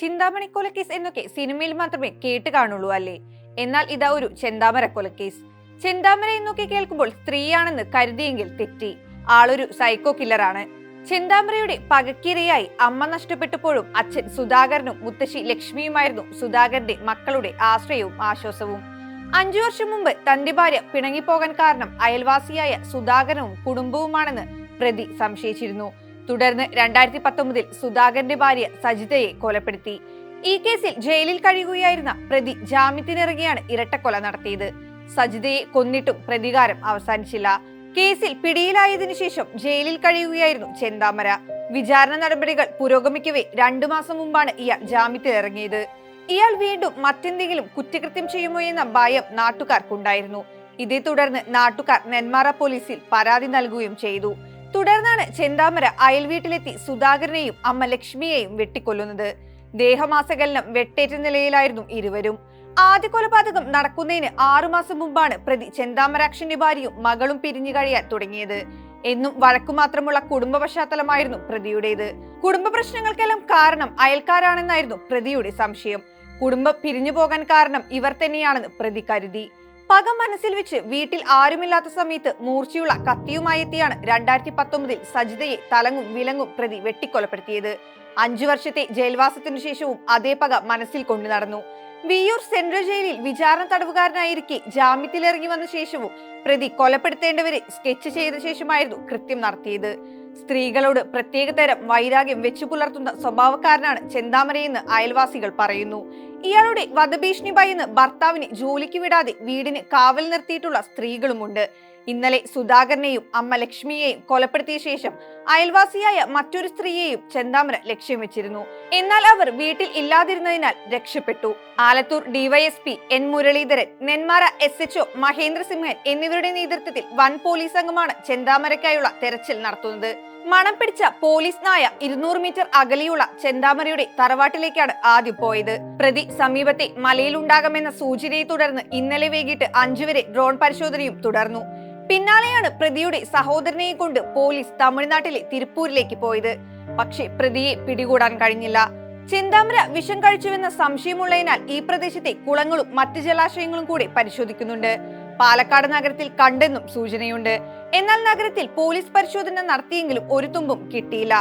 ചിന്താമണി കൊലക്കേസ് എന്നൊക്കെ സിനിമയിൽ മാത്രമേ കേട്ട് കാണുള്ളൂ അല്ലേ? എന്നാൽ ഇതാ ഒരു ചെന്താമര കൊലക്കേസ് ചെന്താമര എന്നൊക്കെ കേൾക്കുമ്പോൾ സ്ത്രീയാണെന്ന് കരുതിയെങ്കിൽ തെറ്റി. ആളൊരു സൈക്കോ കില്ലറാണ് ചെന്താമരയുടെ പകക്കിരയായി അമ്മ നഷ്ടപ്പെട്ടപ്പോഴും അച്ഛൻ സുധാകരനും മുത്തശ്ശി ലക്ഷ്മിയുമായിരുന്നു സുധാകരന്റെ മക്കളുടെ ആശ്രയവും ആശ്വാസവും. അഞ്ചു വർഷം മുമ്പ് തന്റെ ഭാര്യ പിണങ്ങിപ്പോകാൻ കാരണം അയൽവാസിയായ സുധാകരനും കുടുംബവുമാണെന്ന് പ്രതി സംശയിച്ചിരുന്നു. തുടർന്ന് രണ്ടായിരത്തി പത്തൊമ്പതിൽ സുധാകരന്റെ ഭാര്യ സജിതയെ കൊലപ്പെടുത്തി. ഈ കേസിൽ ജയിലിൽ കഴിയുകയായിരുന്ന പ്രതി ജാമ്യത്തിനിറങ്ങിയാണ് ഇരട്ടക്കൊല നടത്തിയത്. സജിതയെ കൊന്നിട്ടും പ്രതികാരം അവസാനിച്ചില്ല. കേസിൽ പിടിയിലായതിനു ശേഷം ജയിലിൽ കഴിയുകയായിരുന്നു ചെന്താമര. വിചാരണ നടപടികൾ പുരോഗമിക്കവേ രണ്ടു മാസം മുമ്പാണ് ഇയാൾ ജാമ്യത്തിലിറങ്ങിയത് ഇയാൾ വീണ്ടും മറ്റെന്തെങ്കിലും കുറ്റകൃത്യം ചെയ്യുമോ എന്ന ഭയം നാട്ടുകാർക്കുണ്ടായിരുന്നു. ഇതേ തുടർന്ന് നാട്ടുകാർ നെന്മാറ പോലീസിൽ പരാതി നൽകുകയും ചെയ്തു. തുടർന്നാണ് ചെന്താമര അയൽവീട്ടിലെത്തി സുധാകരനെയും അമ്മ ലക്ഷ്മിയെയും വെട്ടിക്കൊല്ലുന്നത്. ദേഹമാസകലനം വെട്ടേറ്റ നിലയിലായിരുന്നു ഇരുവരും. ആദ്യ കൊലപാതകം നടക്കുന്നതിന് ആറുമാസം മുമ്പാണ് പ്രതി ചെന്താമരാക്ഷന്റെ ഭാര്യയും മകളും പിരിഞ്ഞു കഴിയാൻ തുടങ്ങിയത്. എന്നും വഴക്കു മാത്രമുള്ള കുടുംബ പശ്ചാത്തലമായിരുന്നു പ്രതിയുടേത്. കുടുംബ പ്രശ്നങ്ങൾക്കെല്ലാം കാരണം അയൽക്കാരാണെന്നായിരുന്നു പ്രതിയുടെ സംശയം. കുടുംബം പിരിഞ്ഞു പോകാൻ കാരണം ഇവർ തന്നെയാണെന്ന് പ്രതി കരുതി. പക മനസ്സിൽ വെച്ച് വീട്ടിൽ ആരുമില്ലാത്ത സമയത്ത് മൂർച്ചയുള്ള കത്തിയുമായി എത്തിയാണ് രണ്ടായിരത്തി പത്തൊമ്പതിൽ സജിതയെ തലങ്ങും വിലങ്ങും പ്രതി വെട്ടിക്കൊലപ്പെടുത്തിയത്. അഞ്ചു വർഷത്തെ ജയിൽവാസത്തിനു ശേഷവും അതേ പക മനസ്സിൽ കൊണ്ടു നടന്നു. വിയൂർ സെൻട്രൽ ജയിലിൽ വിചാരണ തടവുകാരനായിരിക്കെ ജാമ്യത്തിലിറങ്ങി വന്ന ശേഷവും പ്രതി കൊലപ്പെടുത്തേണ്ടവരെ സ്കെച്ച് ചെയ്ത ശേഷമായിരുന്നു കൃത്യം നടത്തിയത്. സ്ത്രീകളോട് പ്രത്യേകതരം വൈരാഗ്യം വെച്ചു പുലർത്തുന്ന സ്വഭാവക്കാരനാണ് ചെന്താമരയെന്ന് അയൽവാസികൾ പറയുന്നു. ഇയാളുടെ വധഭീഷണി ഭയന്ന് ഭർത്താവിനെ ജോലിക്ക് വിടാതെ വീടിന് കാവൽ നിർത്തിയിട്ടുള്ള സ്ത്രീകളുമുണ്ട്. ഇന്നലെ സുധാകരനെയും അമ്മ ലക്ഷ്മിയെയും കൊലപ്പെടുത്തിയ ശേഷം അയൽവാസിയായ മറ്റൊരു സ്ത്രീയെയും ചെന്താമര ലക്ഷ്യം വെച്ചിരുന്നു. എന്നാൽ അവർ വീട്ടിൽ ഇല്ലാതിരുന്നതിനാൽ രക്ഷപ്പെട്ടു. Alathur DySP N Muraleedharan Nenmara S HO Mahendra Simhan എന്നിവരുടെ നേതൃത്വത്തിൽ വൻ പോലീസ് സംഘമാണ് ചെന്താമരയ്ക്കായുള്ള തെരച്ചിൽ നടത്തുന്നത്. മണം പിടിച്ച പോലീസ് നായ ഇരുന്നൂറ് മീറ്റർ അകലെയുള്ള ചെന്താമരയുടെ തറവാട്ടിലേക്കാണ് ആദ്യം പോയത്. പ്രതി സമീപത്തെ മലയിലുണ്ടാകാമെന്ന സൂചനയെ തുടർന്ന് ഇന്നലെ വൈകിട്ട് അഞ്ചുവരെ ഡ്രോൺ പരിശോധനയും തുടർന്നു. പിന്നാലെയാണ് പ്രതിയുടെ സഹോദരനെയും കൊണ്ട് പോലീസ് തമിഴ്നാട്ടിലെ തിരുപ്പൂരിലേക്ക് പോയത്. പക്ഷേ പ്രതിയെ പിടികൂടാൻ കഴിഞ്ഞില്ല. ചെന്താമര വിഷം കഴിച്ചുവെന്ന സംശയമുള്ളതിനാൽ ഈ പ്രദേശത്തെ കുളങ്ങളും മറ്റ് ജലാശയങ്ങളും കൂടി പരിശോധിക്കുന്നുണ്ട്. പാലക്കാട് നഗരത്തിൽ കണ്ടെന്നും സൂചനയുണ്ട്. എന്നാൽ നഗരത്തിൽ പോലീസ് പരിശോധന നടത്തിയെങ്കിലും ഒരു തുമ്പും കിട്ടിയില്ല.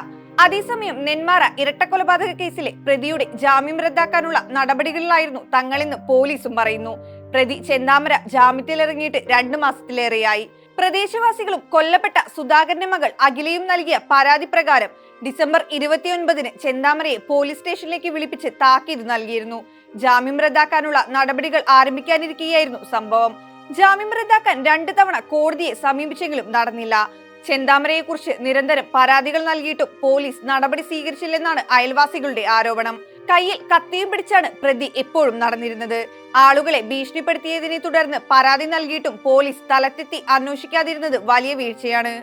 അതേസമയം നെന്മാറ ഇരട്ടക്കൊലപാതക കേസിലെ പ്രതിയുടെ ജാമ്യം റദ്ദാക്കാനുള്ള നടപടികളിലായിരുന്നു തങ്ങളെന്ന് പോലീസും പറയുന്നു. പ്രതി ചെന്താമര ജാമ്യത്തിലിറങ്ങിയിട്ട് രണ്ടു മാസത്തിലേറെയായി. പ്രദേശവാസികളും കൊല്ലപ്പെട്ട സുധാകരന്റെ മകൾ അഖിലയും നൽകിയ പരാതി പ്രകാരം ഡിസംബർ ഇരുപത്തിയൊൻപതിന് ചെന്താമരയെ പോലീസ് സ്റ്റേഷനിലേക്ക് വിളിപ്പിച്ച് താക്കീത് നൽകിയിരുന്നു. ജാമ്യം റദ്ദാക്കാനുള്ള നടപടികൾ ആരംഭിക്കാനിരിക്കുകയായിരുന്നു സംഭവം. ജാമ്യം റദ്ദാക്കാൻ രണ്ടു തവണ കോടതിയെ സമീപിച്ചെങ്കിലും നടന്നില്ല. ചെന്താമരയെ കുറിച്ച് നിരന്തരം പരാതികൾ നൽകിയിട്ടും പോലീസ് നടപടി സ്വീകരിച്ചില്ലെന്നാണ് അയൽവാസികളുടെ ആരോപണം. കയ്യിൽ കത്തിയും പിടിച്ചാണ് പ്രതി എപ്പോഴും നടന്നിരുന്നത്. ആളുകളെ ഭീഷണിപ്പെടുത്തിയതിനെ തുടർന്ന് പരാതി നൽകിയിട്ടും പോലീസ് സ്ഥലത്തെത്തി അന്വേഷിക്കാതിരുന്നത് വലിയ വീഴ്ചയാണ്.